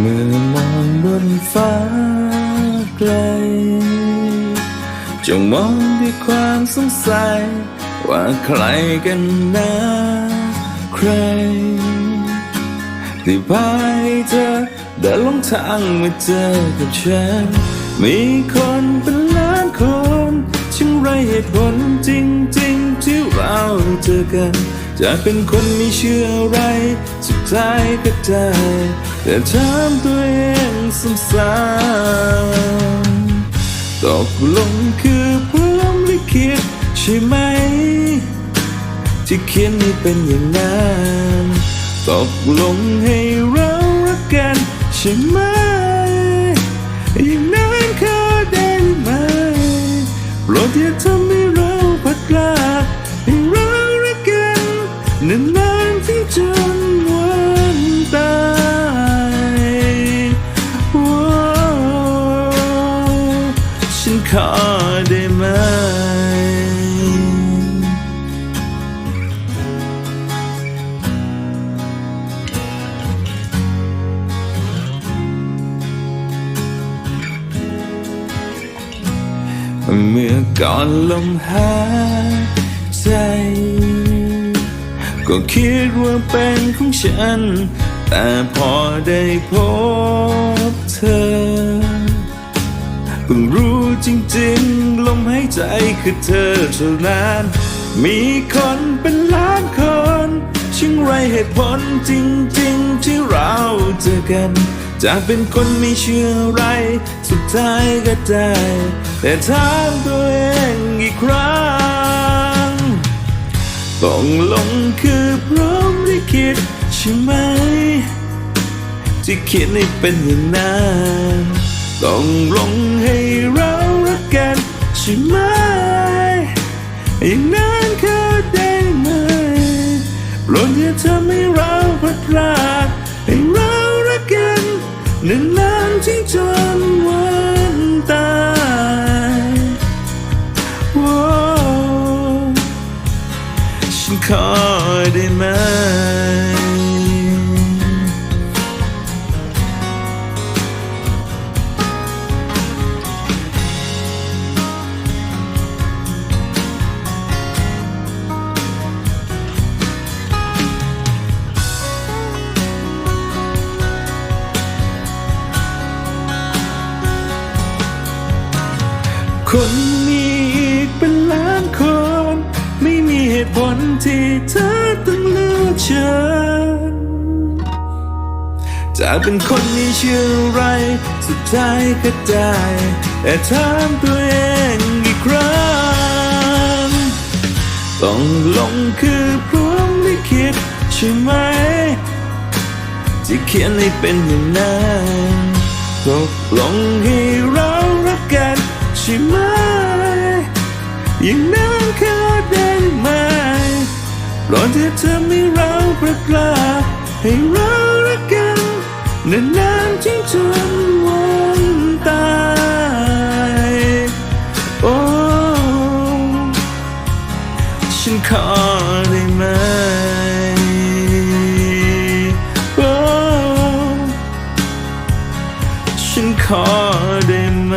เมื่อมองบนฟ้าไกล จงมองด้วยความสงสัย ว่าใครกันนะใคร ที่พาให้เธอเดินลงทางมาเจอกับฉัน มีคนเป็นล้านคนช่างไรเหตุผลจริง ๆ ที่เราเจอกัน จะเป็นคนไม่เชื่ออะไร สุดท้ายก็ได้ แต่ถามตัวเองซ้ำๆตกลงคือพร้อมลิขิตใช่ไหม ที่เขียนให้เป็นอย่างนั้นตกลงให้เรารักกันใช่ไหม ได้ไหม เมื่อก่อนลมหายใจ ก็คิดว่าเป็นของฉัน แต่พอได้พบเธอ เพิ่งรู้จริงๆ ลมหายใจคือเธอเท่านั้น มีคนเป็นล้านคนช่างไรเหตุผลจริงๆ ที่เราเจอกัน จะเป็นคนไม่เชื่ออะไร สุดท้ายก็ได้ แต่ถามตัวเองอีกครั้งต้องลงคือพร้อมได้คิดใช่ไหม ที่เขียนให้เป็นอย่างนั้นต้องลง คนมีอีกเป็นล้านคน ไม่มีเหตุผลที่เธอต้องเลือกฉันจะเป็นคนที่เชื่ออะไร สุดท้ายก็ได้แต่ถามตัวเองอีกครั้งต้องลงคือพร้อมลิขิตใช่ไหมที่เขียนให้เป็นอย่างนั้นตกลงให้เรารักกัน ช่ไหมอย่างนั้นเขาได้ไหมรอนี่เธอทำให้เราประกาศให้เรารักกันนานๆที่จนวันตายโอ้ฉันขอได้ไหมโอ้ฉันขอได้ไหม